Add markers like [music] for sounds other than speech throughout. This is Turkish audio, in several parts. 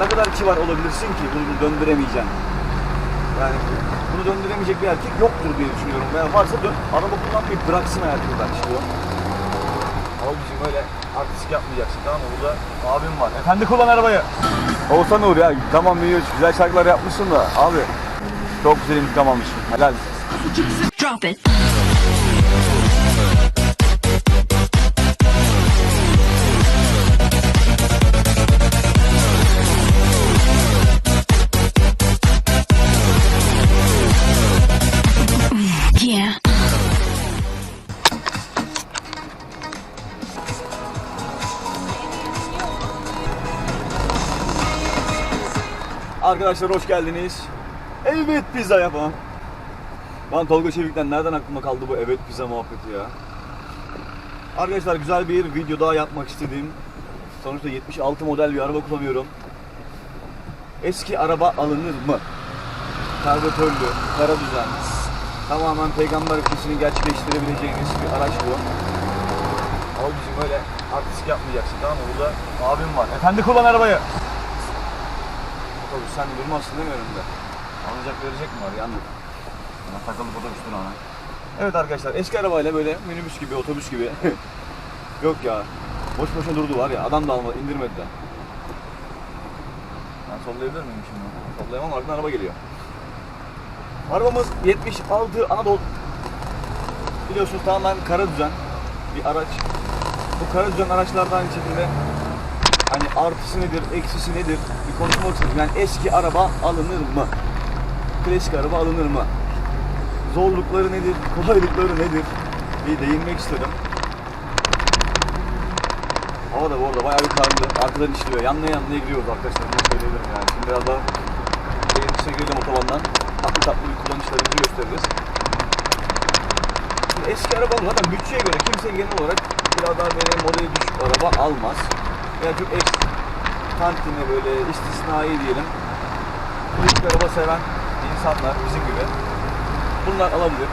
ne kadar kibar olabilirsin ki bunu döndüremeyeceksin. Yani bunu döndüremeyecek bir erkek yoktur diye düşünüyorum. Veya varsa dön, araba kullanmayı bıraksın hayatından çıkıyor. Abicim öyle artistik yapmayacaksın tamam mı? Burada abim var. Efendi kullan arabayı. Oğuzhan Uğur ya tamam iyi güzel şarkılar yapmışsın da abi çok güzel intikam almışsın. Helal. Drop it. Arkadaşlar hoş geldiniz. Evet pizza yapalım. Lan Tolga Çevik'ten nereden aklıma kaldı bu evet pizza muhabbeti ya. Arkadaşlar güzel bir video daha yapmak istedim. Sonuçta 76 model bir araba kullanıyorum. Eski araba alınır mı? Karbüratörlü, kara düzen. Tamamen peygamber öfkesini gerçekleştirebileceğiniz bir araç bu. Abicim öyle artistik yapmayacaksın tamam mı? Burada abim var. Efendi kullan arabayı. Otobüs sen durmazsın değil mi önümde? Alacak verecek mi var yandık. Bana takılıp otobüsün ona. Evet arkadaşlar eski arabayla böyle minibüs gibi otobüs gibi. [laughs] Yok ya. Boş boşuna durdu var ya adam da almadı indirmedi de. Ben sollayabilir miyim şimdi? Sollayamam arkadan araba geliyor. Arabamız 76 Anadolu. Biliyorsunuz tamamen kara düzen bir araç. Bu kara düzen araçlardan şekilde hani artısı nedir, eksisi nedir bir konuşmak istedim. Yani eski araba alınır mı? Klasik araba alınır mı? Zorlukları nedir, kolaylıkları nedir? Bir değinmek istedim. Hava da bu arada bayağı bir karlı. Arkadan işliyor. Yanlaya yanlaya gidiyoruz arkadaşlar. Bunu söyleyebilirim yani. Şimdi biraz daha şehrin girelim otobandan. Tatlı tatlı bir kullanışlarımızı gösteririz. Şimdi eski araba zaten bütçeye göre kimse genel olarak biraz daha böyle modeli düşük araba almaz. Yani çok ek kantine böyle istisnai diyelim. Klasik araba seven insanlar bizim gibi bunlar alabilir.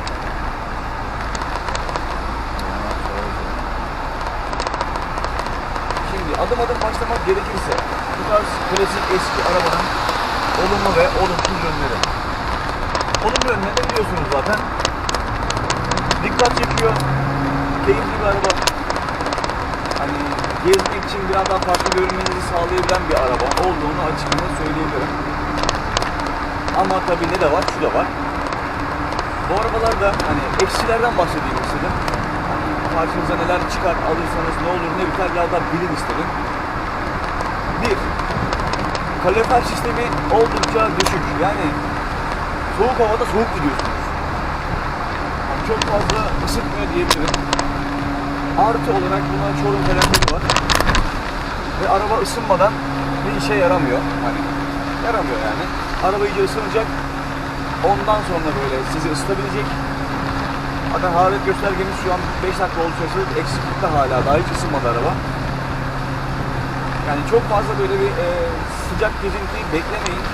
Şimdi adım adım başlamak gerekirse bu tarz klasik eski arabanın olumlu ve olumsuz yönleri. Olumlu yönleri biliyorsunuz zaten. Dikkat çekiyor. Keyifli bir araba. Gezmek için biraz daha farklı görünmenizi sağlayabilen bir araba olduğunu açıkçası söyleyebilirim. Ama tabii ne de var, şu da var. Bu arabalarda hani eksilerden bahsedeyim istedim. Hani karşınıza neler çıkar alırsanız ne olur ne biter biraz daha bilin istedim. Bir, kalorifer sistemi oldukça düşük. Yani soğuk havada soğuk gidiyorsunuz. Yani çok fazla ısıtmıyor diyebilirim. Artı olarak buna Çorum telefonu var. Ve araba ısınmadan bir işe yaramıyor. Hani yaramıyor yani. Araba iyice ısınacak. Ondan sonra böyle sizi ısıtabilecek. Zaten hararet göstergemiz şu an 5 dakika oldu şaşırdık. Eksiklikte hala daha hiç ısınmadı araba. Yani çok fazla böyle bir e, sıcak gezintiyi beklemeyin.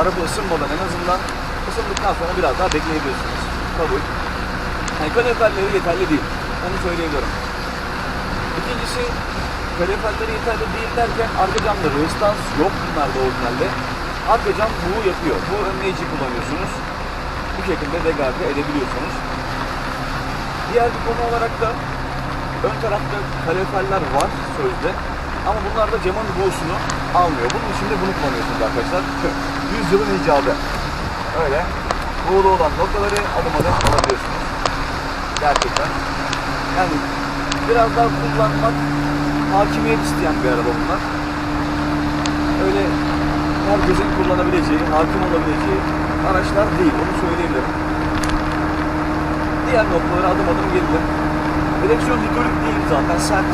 Araba ısınmadan en azından ısındıktan sonra biraz daha bekleyebilirsiniz. Kabul. Yani kaloriferleri yeterli değil. Onu söyleyebilirim. İkincisi kaloriferleri yeterli değil derken arka camda resistans yok bunlarda orijinalde. Arka cam buğu yapıyor. Bu önleyici kullanıyorsunuz. Bu şekilde degarde edebiliyorsunuz. Diğer bir konu olarak da ön tarafta kaloriferler var sözde. Ama bunlar da camın buğusunu almıyor. Bunun için de bunu kullanıyorsunuz arkadaşlar. 100 yılın icabı. Öyle. Buğulu olan noktaları adım adım alabiliyorsunuz. Gerçekten. Yani biraz daha kullanmak hakimiyet isteyen bir araba bunlar. Öyle herkesin kullanabileceği, hakim olabileceği araçlar değil. Onu söyleyebilirim. Diğer noktalara adım adım geldim. Direksiyon hidrolik değil zaten sert.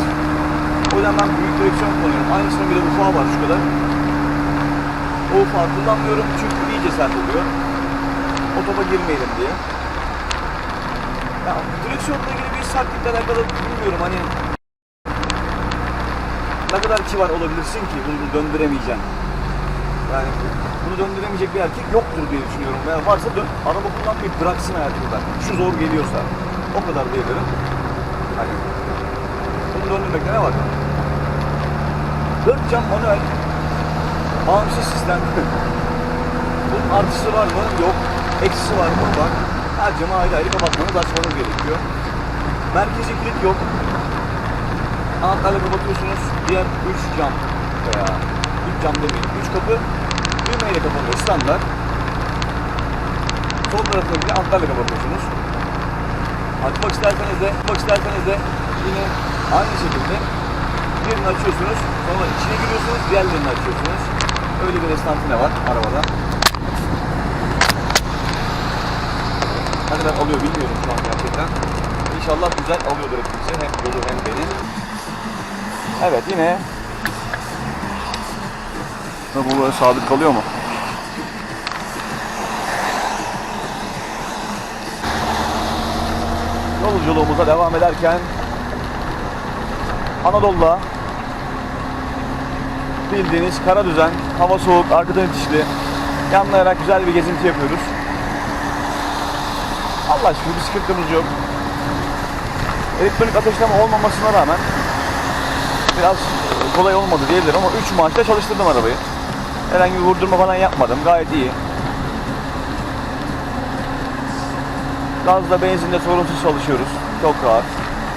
O yüzden ben büyük direksiyon kullanıyorum. Aynısının bir de ufağı var şu kadar. O ufağı kullanmıyorum çünkü iyice sert oluyor. Otoba girmeyelim diye. Ya direksiyonla ilgili bir sertlikle alakalı bilmiyorum hani ne kadar kibar olabilirsin ki bunu döndüremeyeceksin. Yani bunu döndüremeyecek bir erkek yoktur diye düşünüyorum. Veya varsa dön, araba kullanmayı bıraksın hayatında. Şu zor geliyorsa. O kadar diyebilirim. Hani bunu döndürmekte ne var? Dört cam manuel. Bağımsız sistem. [laughs] Bunun artısı var mı? Yok. Eksisi var mı? Var. Her camı ayrı ayrı kapatmanız, açmanız gerekiyor. Merkezi kilit yok. Anahtarla kapatıyorsunuz. Diğer 3 cam veya 3 cam demeyin. 3 kapı düğmeyle kapanıyor standart. Sol tarafını bile anahtarla kapatıyorsunuz. Açmak isterseniz de, açmak isterseniz de yine aynı şekilde birini açıyorsunuz, sonra içine giriyorsunuz, diğerlerini açıyorsunuz. Öyle bir esnantine var arabada. Ne kadar alıyor bilmiyorum şu an gerçekten. İnşallah güzel alıyordur hepimizi. Hem yolu hem beni. Evet yine bu böyle sabit kalıyor mu? Yolculuğumuza devam ederken Anadolu'da bildiğiniz kara düzen, hava soğuk, arkadan itişli yanlayarak güzel bir gezinti yapıyoruz. Allah şükür bir sıkıntımız yok. Elektronik ateşleme olmamasına rağmen biraz kolay olmadı diyebilirim ama 3 maaşta çalıştırdım arabayı. Herhangi bir vurdurma falan yapmadım. Gayet iyi. Gazla benzinde sorunsuz çalışıyoruz. Çok rahat.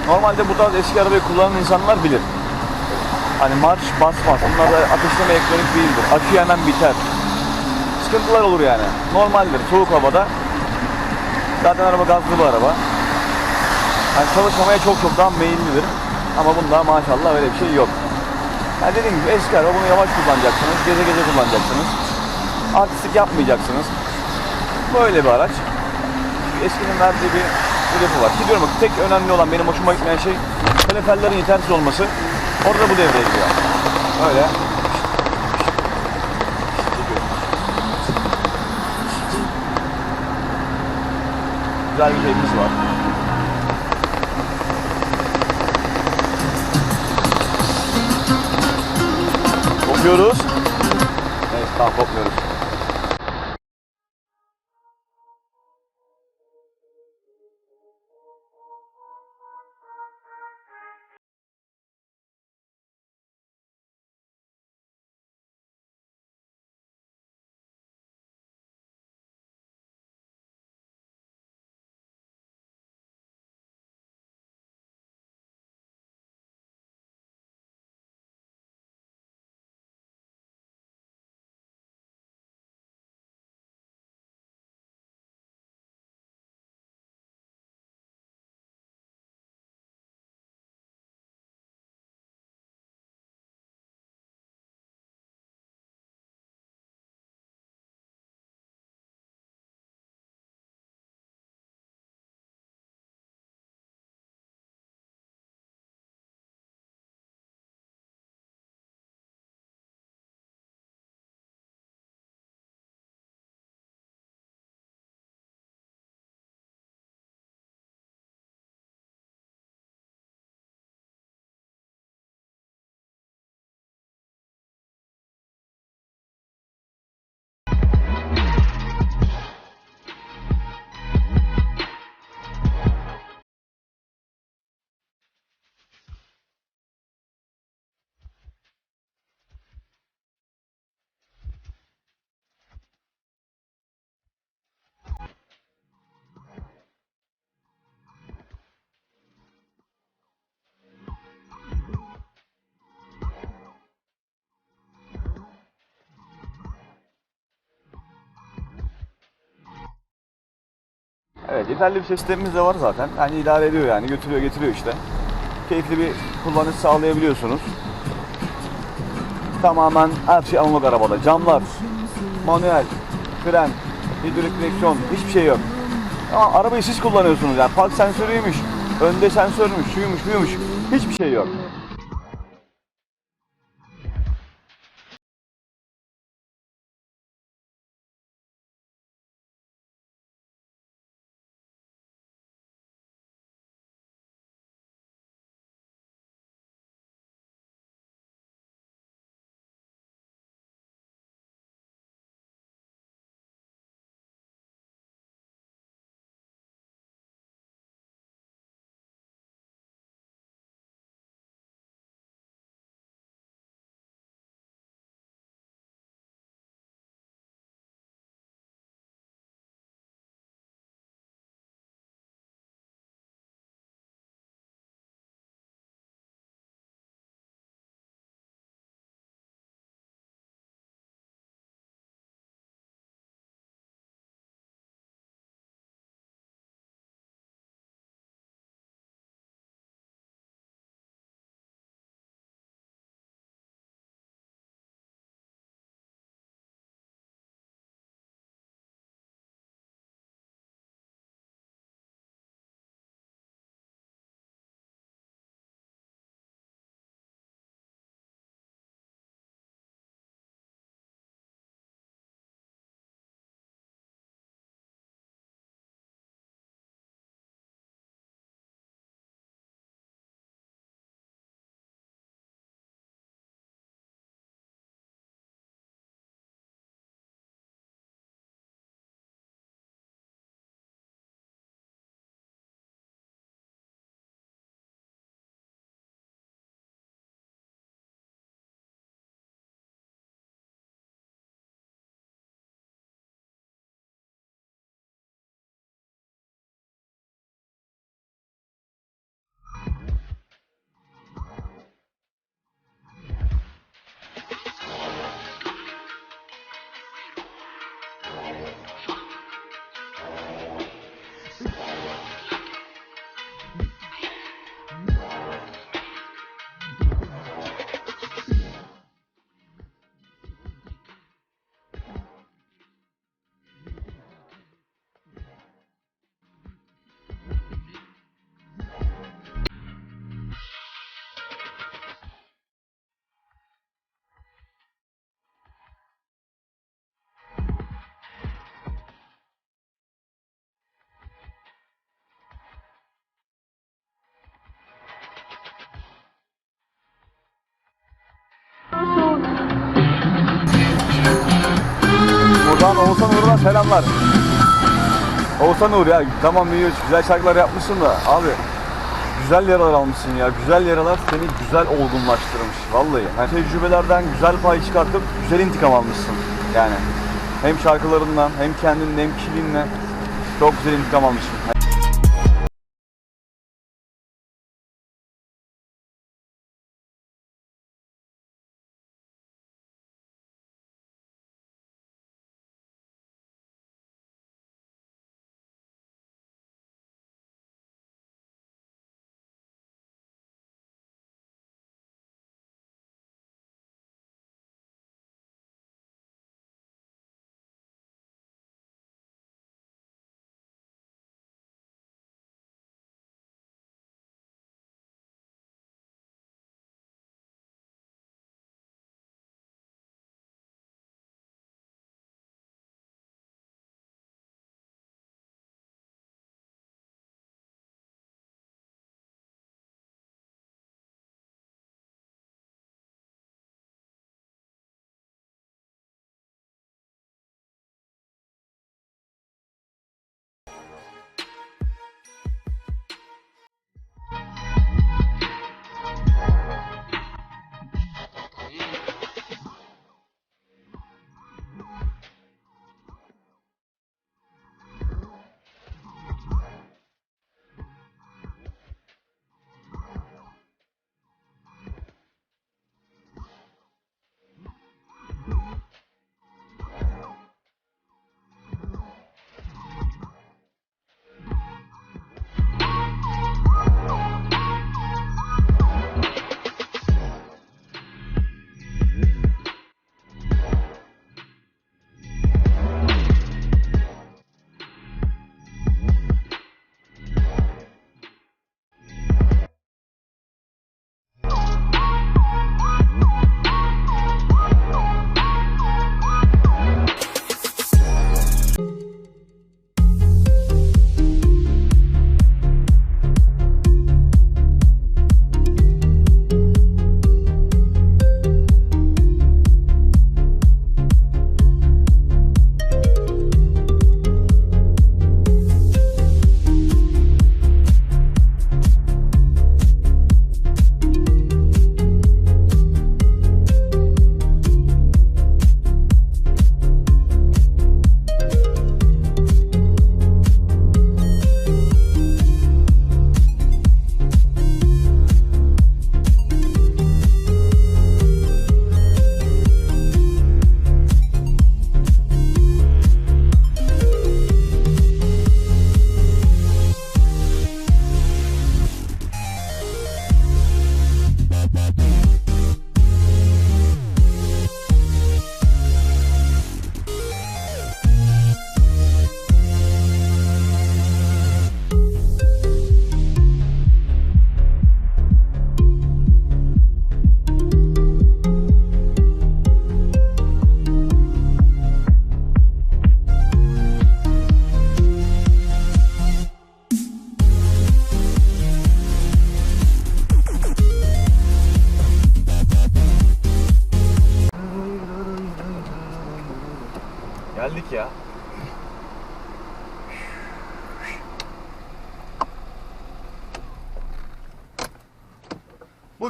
Normalde bu tarz eski arabayı kullanan insanlar bilir. Hani marş basmaz. Bunlarda ateşleme elektronik değildir. Akü hemen biter. Sıkıntılar olur yani. Normaldir soğuk havada. Zaten araba gazlı bir araba. Yani çalışmamaya çok çok daha meyillidir. Ama bunda maşallah öyle bir şey yok. Yani dediğim gibi eski araba bunu yavaş kullanacaksınız. Gece gece kullanacaksınız. Artistik yapmayacaksınız. Böyle bir araç. Eskinin verdiği bir yapı var. Ki diyorum bak tek önemli olan benim hoşuma gitmeyen şey kaloriferlerin yetersiz olması. Orada bu devreye giriyor. Öyle. Güzel bir şeyimiz var. Kopuyoruz. Neyse tamam kopmuyoruz. Evet yeterli bir sistemimiz de var zaten. Yani idare ediyor yani götürüyor getiriyor işte. Keyifli bir kullanış sağlayabiliyorsunuz. Tamamen her şey analog arabada. Camlar, manuel, fren, hidrolik direksiyon hiçbir şey yok. Ama arabayı siz kullanıyorsunuz yani park sensörüymüş, önde sensörmüş, şuymuş, buymuş. Hiçbir şey yok. Selamlar. Oğuzhan Uğur ya tamam iyi güzel şarkılar yapmışsın da abi güzel yaralar almışsın ya. Güzel yaralar seni güzel olgunlaştırmış vallahi. Yani tecrübelerden güzel pay çıkartıp güzel intikam almışsın yani. Hem şarkılarından hem kendinle hem kişiliğinle çok güzel intikam almışsın.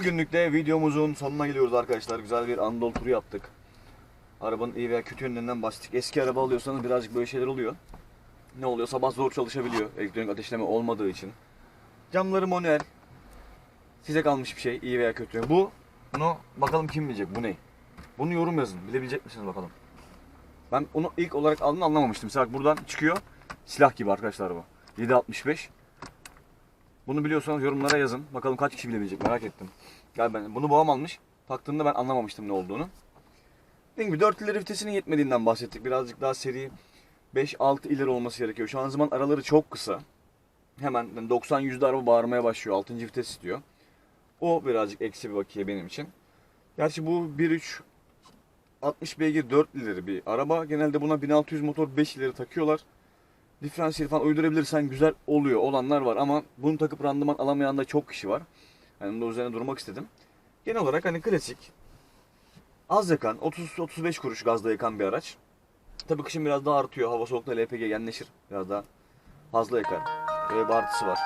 Bugünlük de videomuzun sonuna geliyoruz arkadaşlar. Güzel bir Anadolu turu yaptık. Arabanın iyi veya kötü yönlerinden bahsettik. Eski araba alıyorsanız birazcık böyle şeyler oluyor. Ne oluyor? Sabah zor çalışabiliyor. Elektronik ateşleme olmadığı için. Camları manuel. Size kalmış bir şey. iyi veya kötü. Bu, bunu bakalım kim bilecek? Bu ne? Bunu yorum yazın. Bilebilecek misiniz bakalım? Ben onu ilk olarak aldığını anlamamıştım. Mesela buradan çıkıyor. Silah gibi arkadaşlar bu. 7.65. Bunu biliyorsanız yorumlara yazın. Bakalım kaç kişi bilebilecek merak ettim. Gel ben bunu babam almış. Taktığında ben anlamamıştım ne olduğunu. Dediğim gibi 4 ileri vitesinin yetmediğinden bahsettik. Birazcık daha seri 5-6 ileri olması gerekiyor. Şu an zaman araları çok kısa. Hemen 90-100'de araba bağırmaya başlıyor. 6. vites istiyor. O birazcık eksi bir bakiye benim için. Gerçi bu 1.3 60 beygir 4 ileri bir araba. Genelde buna 1600 motor 5 ileri takıyorlar. Diferansiyel falan uydurabilirsen güzel oluyor. Olanlar var ama bunu takıp randıman alamayan da çok kişi var. Yani bunun üzerine durmak istedim. Genel olarak hani klasik az yakan 30-35 kuruş gazda yakan bir araç. Tabii kışın biraz daha artıyor. Hava soğukta LPG genleşir. Biraz daha fazla yakar. Böyle bir artısı var.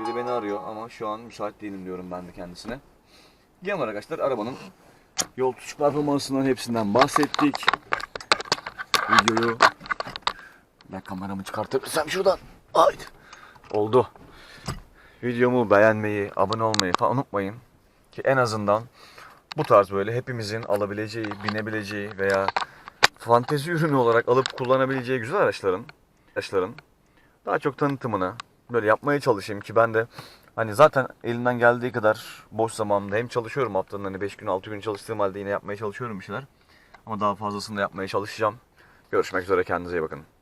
Bir de beni arıyor ama şu an müsait değilim diyorum ben de kendisine. Genel arkadaşlar arabanın yol tutuş performansından hepsinden bahsettik. Videoyu ben kameramı çıkartabilirsem şuradan. Haydi. Oldu. Videomu beğenmeyi, abone olmayı falan unutmayın. Ki en azından bu tarz böyle hepimizin alabileceği, binebileceği veya fantezi ürünü olarak alıp kullanabileceği güzel araçların, araçların daha çok tanıtımını böyle yapmaya çalışayım ki ben de hani zaten elimden geldiği kadar boş zamanımda hem çalışıyorum haftanın hani 5 gün 6 gün çalıştığım halde yine yapmaya çalışıyorum bir şeyler. Ama daha fazlasını da yapmaya çalışacağım. Görüşmek üzere kendinize iyi bakın.